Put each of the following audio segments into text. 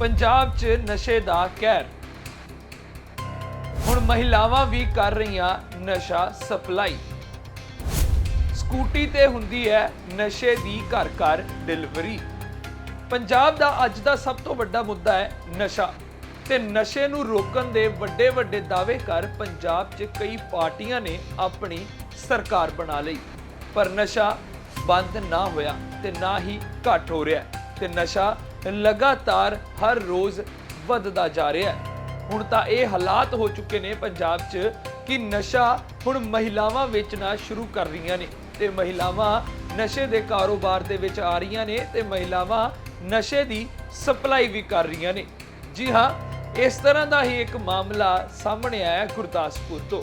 ਪੰਜਾਬ 'ਚ ਨਸ਼ੇ ਦਾ ਕਹਿਰ। ਹੁਣ ਮਹਿਲਾਵਾਂ ਵੀ ਕਰ ਰਹੀਆਂ ਨਸ਼ਾ ਸਪਲਾਈ। ਸਕੂਟੀ ਤੇ ਹੁੰਦੀ ਹੈ ਨਸ਼ੇ ਦੀ ਘਰ ਘਰ ਡਿਲੀਵਰੀ। ਪੰਜਾਬ ਦਾ ਅੱਜ ਦਾ ਸਭ ਤੋਂ ਵੱਡਾ ਮੁੱਦਾ ਹੈ ਨਸ਼ਾ ਤੇ ਨਸ਼ੇ ਨੂੰ ਰੋਕਣ ਦੇ ਵੱਡੇ ਵੱਡੇ ਦਾਅਵੇ ਕਰ ਪੰਜਾਬ 'ਚ ਕਈ ਪਾਰਟੀਆਂ ਨੇ ਆਪਣੀ ਸਰਕਾਰ ਬਣਾ ਲਈ। ਪਰ ਨਸ਼ਾ ਬੰਦ ਨਾ ਹੋਇਆ ਤੇ ਨਾ ਹੀ ਘਟ ਹੋ ਰਿਹਾ। ਹੈ ਤੇ ਨਸ਼ਾ ਲਗਾਤਾਰ ਹਰ ਰੋਜ਼ ਵੱਧਦਾ ਜਾ ਰਿਹਾ ਹੈ। ਹੁਣ ਤਾਂ ਇਹ ਹਾਲਾਤ ਹੋ ਚੁੱਕੇ ਨੇ ਪੰਜਾਬ 'ਚ ਕਿ ਨਸ਼ਾ ਹੁਣ ਮਹਿਲਾਵਾਂ ਵੇਚਣਾ ਸ਼ੁਰੂ ਕਰ ਰਹੀਆਂ ਨੇ ਤੇ ਮਹਿਲਾਵਾਂ ਨਸ਼ੇ ਦੇ ਕਾਰੋਬਾਰ ਦੇ ਵਿੱਚ ਆ ਰਹੀਆਂ ਨੇ ਤੇ ਮਹਿਲਾਵਾਂ ਨਸ਼ੇ ਦੀ ਸਪਲਾਈ ਵੀ ਕਰ ਰਹੀਆਂ ਨੇ। ਜੀ ਹਾਂ, ਇਸ ਤਰ੍ਹਾਂ ਦਾ ਹੀ ਇੱਕ ਮਾਮਲਾ ਸਾਹਮਣੇ ਆਇਆ ਗੁਰਦਾਸਪੁਰ ਤੋਂ,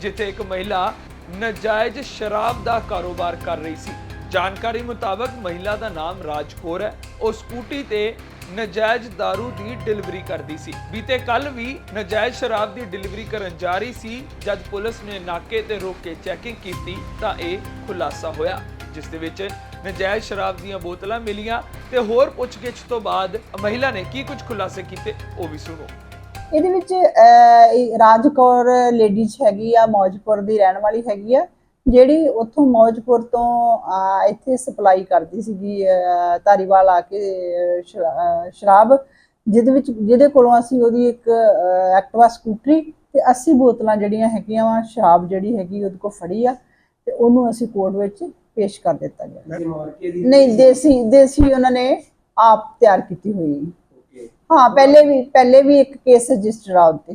ਜਿੱਥੇ ਇੱਕ ਮਹਿਲਾ ਨਜਾਇਜ਼ ਸ਼ਰਾਬ ਦਾ ਕਾਰੋਬਾਰ ਕਰ ਰਹੀ ਸੀ। ਜਾਣਕਾਰੀ ਮੁਤਾਬਕ ਮਹਿਲਾ ਦਾ ਨਾਮ ਰਾਜਕੌਰ ਹੈ। ਉਹ ਸਕੂਟੀ ਤੇ ਨਜਾਇਜ਼ दारू ਦੀ ਡਿਲੀਵਰੀ ਕਰਦੀ ਸੀ। ਬੀਤੇ ਕੱਲ ਵੀ ਨਜਾਇਜ਼ ਸ਼ਰਾਬ ਦੀ ਡਿਲੀਵਰੀ ਕਰਨ ਜਾ ਰਹੀ ਸੀ। ਜਦ ਪੁਲਿਸ ਨੇ ਨਾਕੇ ਤੇ ਰੋਕ ਕੇ ਚੈਕਿੰਗ ਕੀਤੀ ਤਾਂ ਇਹ ਖੁਲਾਸਾ ਹੋਇਆ ਜਿਸ ਦੇ ਵਿੱਚ ਨਜਾਇਜ਼ ਸ਼ਰਾਬ ਦੀਆਂ ਬੋਤਲਾਂ ਮਿਲੀਆਂ ਤੇ ਹੋਰ ਪੁੱਛਗਿੱਛ ਤੋਂ ਬਾਅਦ ਮਹਿਲਾ ਨੇ ਕੀ ਕੁਝ ਖੁਲਾਸੇ ਕੀਤੇ ਉਹ ਵੀ ਸੁਣੋ। ਇਹਦੇ ਵਿੱਚ ਅਹ, ਇਹ ਰਾਜਕੌਰ ਲੇਡੀਜ਼ ਹੈਗੀ ਆ ਮੌਜਪੁਰ ਦੀ ਰਹਿਣ ਵਾਲੀ ਹੈਗੀ ਆ। ਜਿਹੜੀ ਉੱਥੋਂ ਮੌਜਪੁਰ ਤੋਂ ਇੱਥੇ ਸਪਲਾਈ ਕਰਦੀ ਸੀਗੀ ਧਾਰੀਵਾਲ ਆ ਕੇ ਸ਼ਰਾਬ ਜਿਹਦੇ ਵਿੱਚ ਜਿਹਦੇ ਕੋਲੋਂ ਅਸੀਂ ਉਹਦੀ ਇੱਕ ਐਕਟਿਵਾ ਸਕੂਟਰੀ ਤੇ 80 ਬੋਤਲਾਂ ਜਿਹੜੀਆਂ ਹੈਗੀਆਂ ਵਾ ਸ਼ਰਾਬ ਜਿਹੜੀ ਹੈਗੀ ਉਹਦੇ ਕੋਲ ਫੜੀ ਆ ਤੇ ਉਹਨੂੰ ਅਸੀਂ ਕੋਰਟ ਵਿੱਚ ਪੇਸ਼ ਕਰ ਦਿੱਤਾ ਗਿਆ। ਨਹੀਂ ਦੇਸੀ ਦੇਸੀ ਉਹਨਾਂ ਨੇ ਆਪ ਤਿਆਰ ਕੀਤੀ ਹੋਈ। ਹੈ ਹਾਂ ਪਹਿਲੇ ਵੀ ਪਹਿਲੇ ਵੀ ਇੱਕ ਕੇਸ ਰਜਿਸਟਰ ਆ ਉੱਤੇ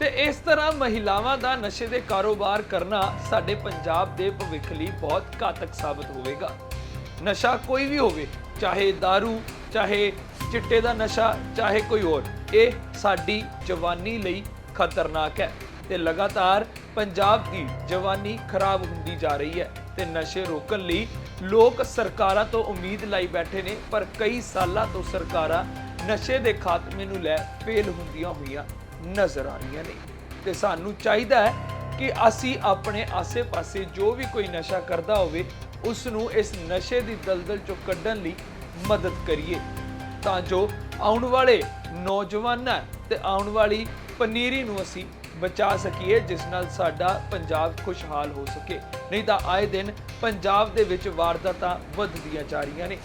ਤੇ ਇਸ ਤਰ੍ਹਾਂ ਮਹਿਲਾਵਾਂ ਦਾ ਨਸ਼ੇ ਦੇ ਕਾਰੋਬਾਰ ਕਰਨਾ ਸਾਡੇ ਪੰਜਾਬ ਦੇ ਭਵਿੱਖ ਲਈ ਬਹੁਤ ਘਾਤਕ ਸਾਬਤ ਹੋਵੇਗਾ। ਨਸ਼ਾ ਕੋਈ ਵੀ ਹੋਵੇ, ਚਾਹੇ दारू, ਚਾਹੇ ਚਿੱਟੇ ਦਾ ਨਸ਼ਾ, ਚਾਹੇ ਕੋਈ ਹੋਰ, ਇਹ ਸਾਡੀ ਜਵਾਨੀ ਲਈ ਖਤਰਨਾਕ ਹੈ ਤੇ ਲਗਾਤਾਰ ਪੰਜਾਬ ਦੀ ਜਵਾਨੀ ਖਰਾਬ ਹੁੰਦੀ ਜਾ ਰਹੀ ਹੈ ਤੇ ਨਸ਼ੇ ਰੋਕਣ ਲਈ ਲੋਕ ਸਰਕਾਰਾਂ ਤੋਂ ਉਮੀਦ ਲਾਈ ਬੈਠੇ ਨੇ, ਪਰ ਕਈ ਸਾਲਾਂ ਤੋਂ ਸਰਕਾਰਾਂ ਨਸ਼ੇ ਦੇ ਖਾਤਮੇ ਨੂੰ ਲੈ ਫੇਲ ਹੁੰਦੀਆਂ ਹੋਈਆਂ। ਨਜ਼ਰ ਆ ਰਹੀਆਂ ਨੇ। ਤੇ ਸਾਨੂੰ ਚਾਹੀਦਾ ਹੈ ਕਿ ਅਸੀਂ ਆਪਣੇ ਆਸੇ-ਪਾਸੇ ਜੋ ਵੀ ਕੋਈ ਨਸ਼ਾ ਕਰਦਾ ਹੋਵੇ ਉਸ ਨੂੰ ਇਸ ਨਸ਼ੇ ਦੀ ਦਲਦਲ ਚੋਂ ਕੱਢਣ ਲਈ ਮਦਦ ਕਰੀਏ। ਤਾਂ ਜੋ ਆਉਣ ਵਾਲੇ ਨੌਜਵਾਨਾਂ ਤੇ ਆਉਣ ਵਾਲੀ ਪਨੀਰੀ ਨੂੰ ਅਸੀਂ ਬਚਾ ਸਕੀਏ, ਜਿਸ ਨਾਲ ਸਾਡਾ ਪੰਜਾਬ ਖੁਸ਼ਹਾਲ ਹੋ ਸਕੇ। ਨਹੀਂ ਤਾਂ ਆਏ ਦਿਨ ਪੰਜਾਬ ਦੇ ਵਿੱਚ ਵਾਰਦਾਤਾਂ ਵੱਧਦੀਆਂ ਜਾ ਰਹੀਆਂ ਨੇ।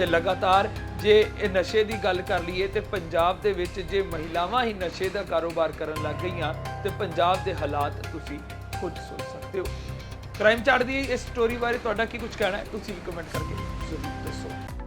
ਤੇ ਲਗਾਤਾਰ ਜੇ ਇਹ ਨਸ਼ੇ ਦੀ ਗੱਲ ਕਰ ਲਈਏ ਤੇ ਪੰਜਾਬ ਦੇ ਵਿੱਚ ਜੇ ਮਹਿਲਾਵਾਂ ਹੀ ਨਸ਼ੇ ਦਾ ਕਾਰੋਬਾਰ ਕਰਨ ਲੱਗ ਗਈਆਂ, ਤੇ ਪੰਜਾਬ ਦੇ ਹਾਲਾਤ ਤੁਸੀਂ ਖੁਦ ਸੋਚ ਸਕਦੇ ਹੋ। ਕ੍ਰਾਈਮ ਚਾਰਟ ਦੀ ਇਸ ਸਟੋਰੀ ਬਾਰੇ ਤੁਹਾਡਾ ਕੀ ਕੁਝ ਕਹਿਣਾ ਹੈ? ਤੁਸੀਂ ਵੀ ਕਮੈਂਟ ਕਰਕੇ ਜ਼ਰੂਰ ਦੱਸੋ।